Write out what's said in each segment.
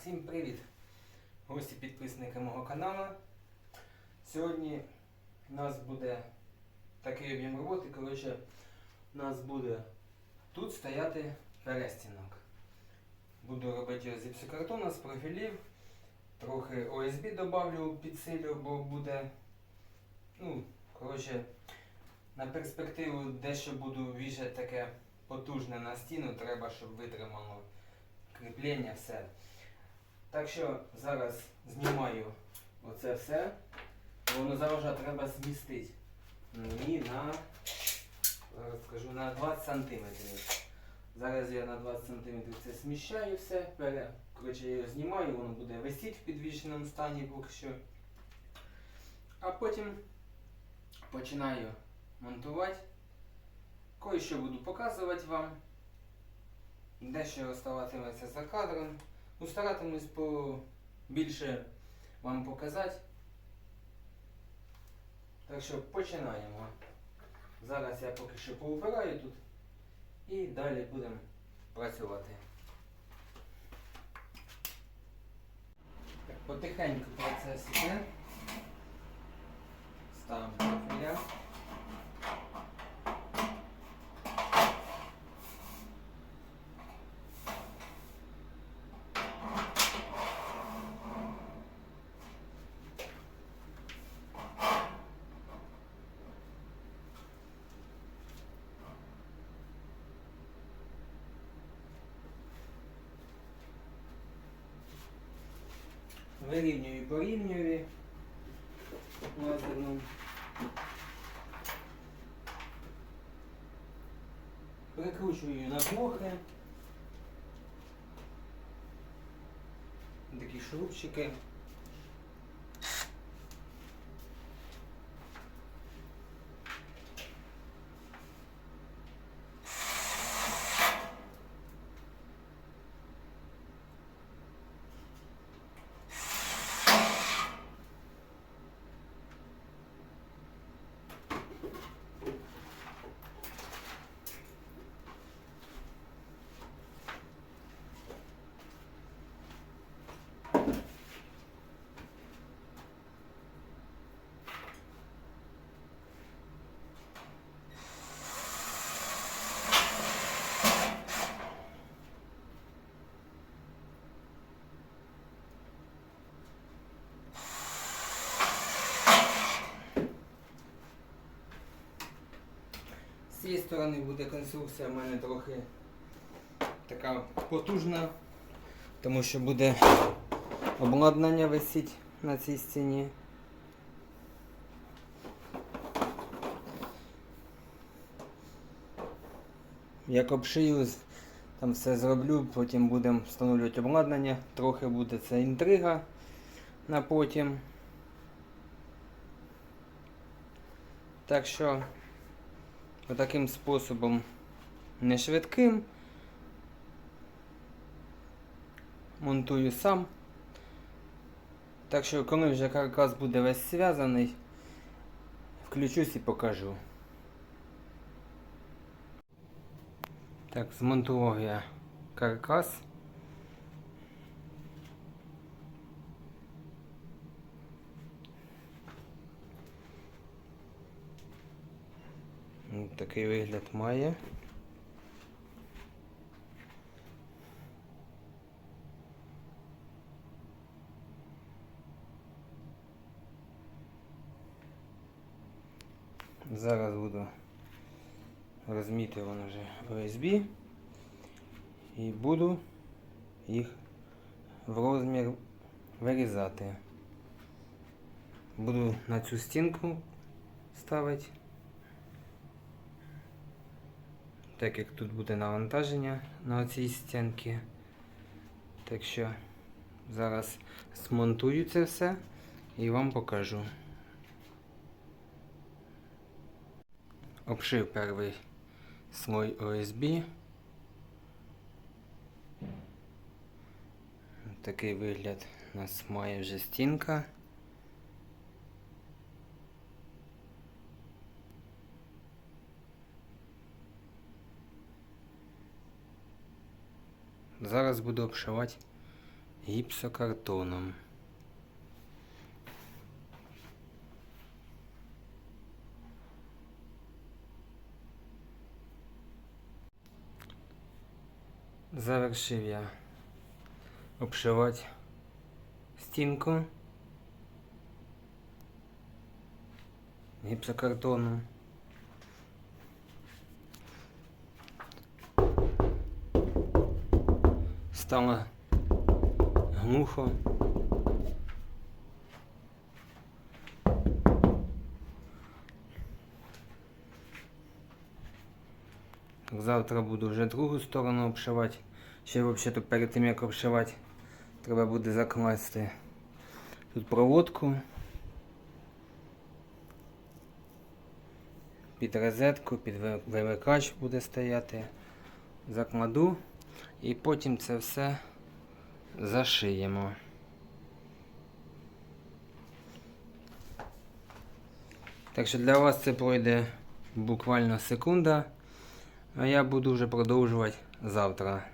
Всім привіт! Гості підписники мого каналу. Сьогодні у нас буде такий об'єм роботи. Коротше, у нас буде тут стояти перестінок. Буду робити його з гіпсокартону, з профілів. Трохи ОСБ добавлю, підсилю, бо буде. Ну, коротше, на перспективу дещо буду вішати таке потужне на стіну, треба, щоб витримало кріплення, все. Так що зараз знімаю оце все. Воно завжди треба змістити. Мені на, зараз скажу, на 20 см. Зараз я на 20 см це зміщаю все. Коротше, я його знімаю, воно буде висіти в підвішеному стані поки що. А потім починаю монтувати. Кое-що буду показувати вам. Дещо оставатиметься за кадром. Ну, по більше вам показати. Так що починаємо. Зараз я поки що поубираю тут і далі будемо працювати. Так, потихеньку процес іде. Ставимо профіля. Вирівнюю порівнюю лазерном. Прикручую на блохи. Такі шурупчики. З цієї сторони буде конструкція в мене трохи така потужна, тому що буде обладнання висіть на цій стіні. Як обшию, там все зроблю, потім будемо встановлювати обладнання, трохи буде це інтрига на потім. Так що Таким способом не швидким. Монтую сам. Так що, коли вже каркас буде весь зв'язаний, включусь і покажу. Так, змонтував я каркас. Ось Такий вигляд має. Зараз буду розміти вже OSB і буду їх в розмір вирізати. Буду на цю стінку ставити. Так як тут буде навантаження на цій стінці. Так що зараз смонтую це все і вам покажу. Обшив перший слой ОСБ. Такий вигляд у нас має вже стінка. Зараз буду обшивати гіпсокартоном. Завершив я обшивати стінку гіпсокартоном. Стало глухо. Завтра буду вже другу сторону обшивати. Ще взагалі перед тим як обшивати, треба буде закласти тут проводку під розетку, під вимикач буде стояти. Закладу і потім це все зашиємо. Так що для вас це пройде буквально секунда, а я буду вже продовжувати завтра.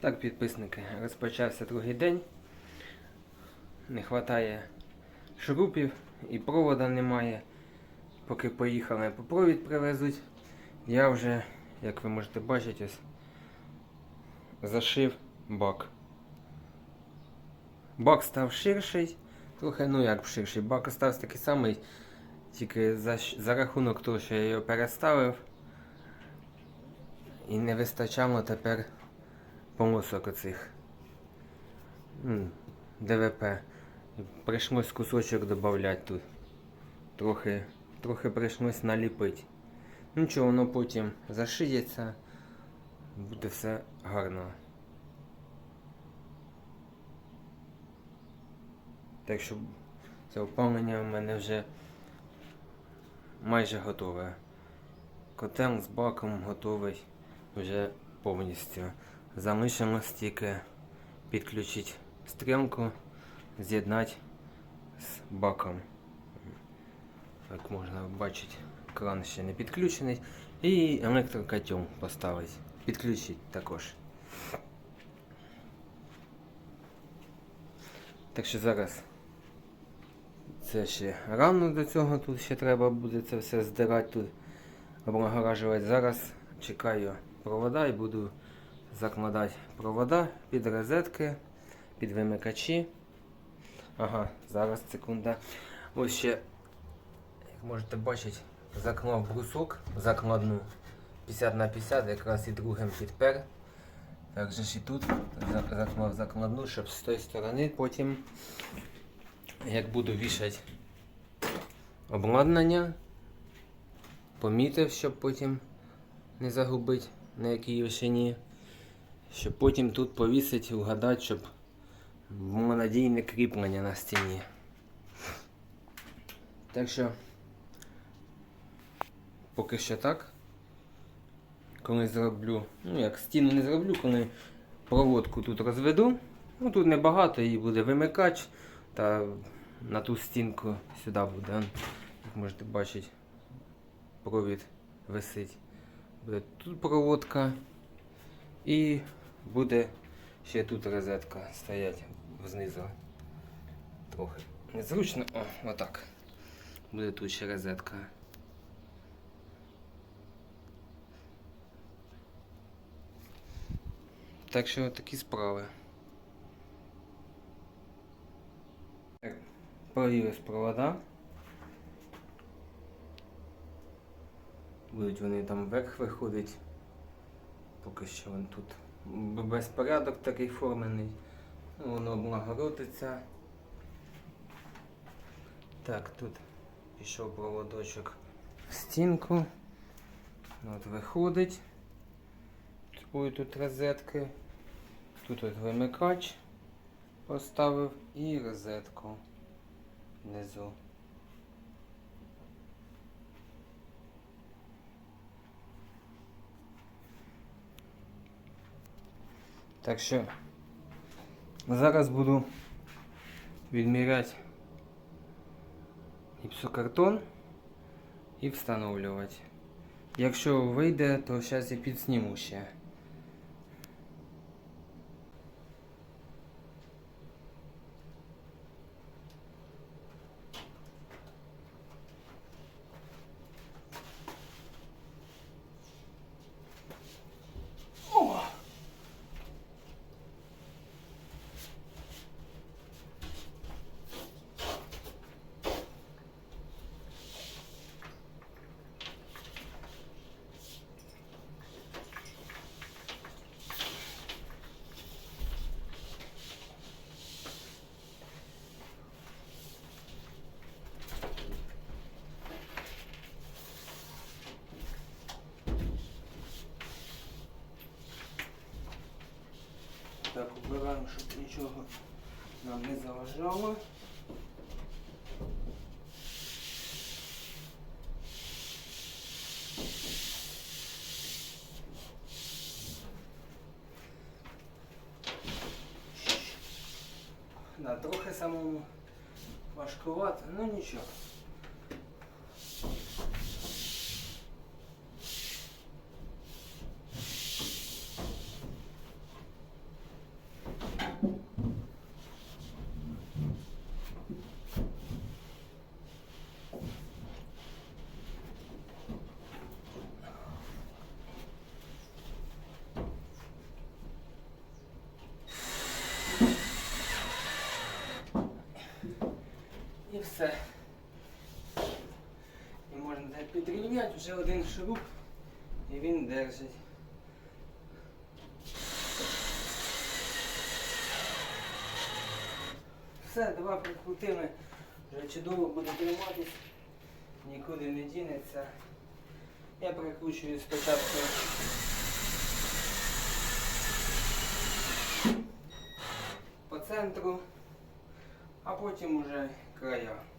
Так, підписники, розпочався другий день. Не вистачає шурупів і провода немає. Поки поїхали по провід привезуть, я вже, як ви можете бачити, зашив бак. Бак став ширший, трохи, ну як ширший, бак остався такий самий, тільки за, за рахунок того, що я його переставив. І не вистачало тепер полосок оцих. ДВП. Прийшлось кусочок додати тут. Трохи, трохи прийшлось наліпити. Нічого, воно потім зашиється, буде все гарно. Так що це опалення в мене вже майже готове. Котел з баком готовий вже повністю. Залишилось тільки підключити стрілку, з'єднати з баком. Як можна бачити, кран ще не підключений. І електрокотел поставити. Підключити також. Так що зараз це ще рано до цього, тут ще треба буде це все здирати, тут облагоражувати. Зараз чекаю провода і буду закладати провода під розетки, під вимикачі. Ага, зараз секунда. Ось ще, можете бачити, заклав брусок закладну 50 на 50, якраз і другим підпер. Так же ж і тут за- заклав закладну, щоб з тої сторони потім, як буду вішати обладнання, помітив, щоб потім не загубити на якій вишині, щоб потім тут повісити, угадати, щоб було надійне кріплення на стіні. Так що поки що так. Коли зроблю, ну як стіну не зроблю, коли проводку тут розведу, ну тут небагато, її буде вимикач, та на ту стінку сюди буде. Як можете бачити, провід висить. Буде тут проводка і буде ще тут розетка стоять знизу. Трохи незручно. О, отак. Буде тут ще розетка. Так що такі справи. Провірив провода. Будуть вони там вверх виходить. Поки що він тут безпорядок такий формений. Воно облагородиться. Так, тут пішов проводочок в стінку. От виходить. Будуть тут розетки. Тут от вимикач поставив і розетку внизу. Так що зараз буду відміряти гіпсокартон і встановлювати. Якщо вийде, то зараз я підсніму ще. Так, убираємо, щоб нічого нам не заважало. Да, трохи самому важкувато, ну нічого. Все. І можна підрівняти вже один шуруп і він держить. Все, два прикрутили, вже чудово буде триматись, нікуди не дінеться. Я прикручую спочатку по центру, а потім уже края. Знизу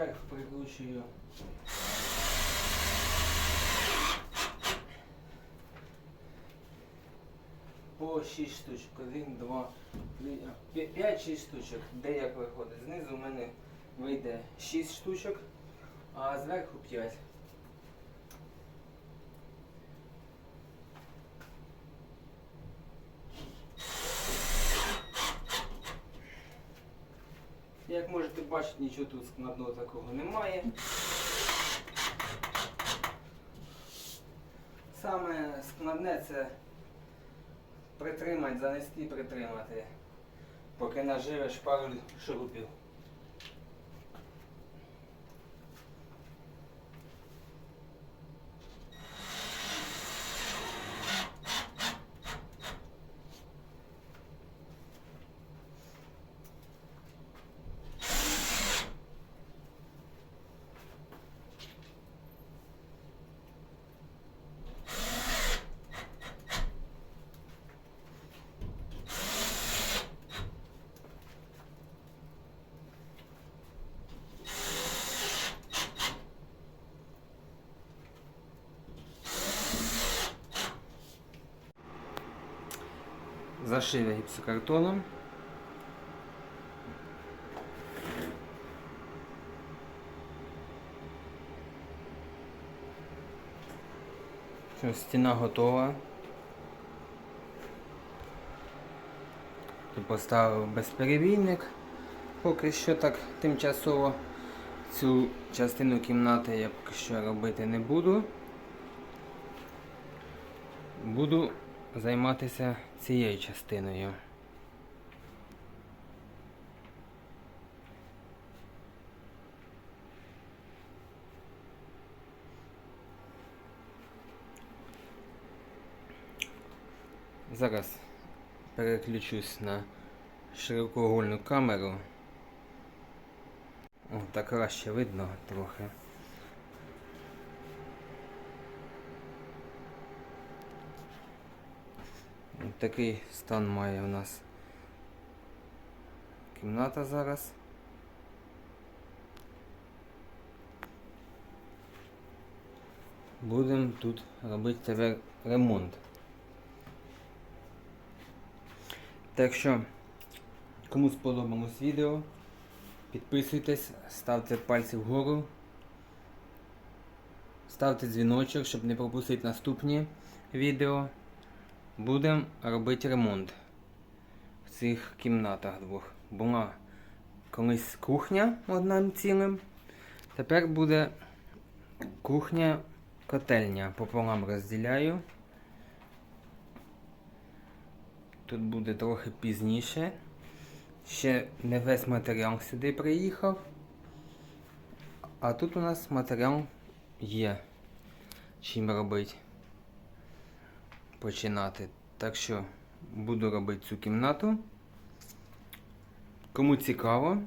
і зверху прикручую. По 6 штучок. 1, 2, 3, 5-6 штучок. Де як виходить? Знизу у мене вийде 6 штучок, а зверху 5. Бачити, нічого тут складного такого немає. Саме складне це притримати, занести, притримати, поки наживеш пару шурупів. Зашили гіпсокартоном. Все, стіна готова. Тут поставив безперебійник. Поки що так тимчасово цю частину кімнати я поки що робити не буду. Буду займатися цією частиною. Зараз переключусь на широкоугольну камеру. О, так краще видно трохи. Такий стан має у нас кімната зараз. Будемо тут робити тепер ремонт. Так що, кому сподобалось відео, підписуйтесь, ставте пальці вгору, ставте дзвіночок, щоб не пропустити наступні відео. Будемо робити ремонт в цих кімнатах двох. Була колись кухня одним цілим. Тепер буде кухня котельня. Пополам розділяю. Тут буде трохи пізніше. Ще не весь матеріал сюди приїхав. А тут у нас матеріал є. Чим робити. Починати. Так що буду робити цю кімнату. Кому цікаво,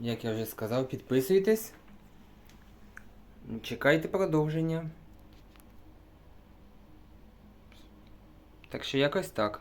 як я вже сказав, підписуйтесь. Чекайте продовження. Так що якось так.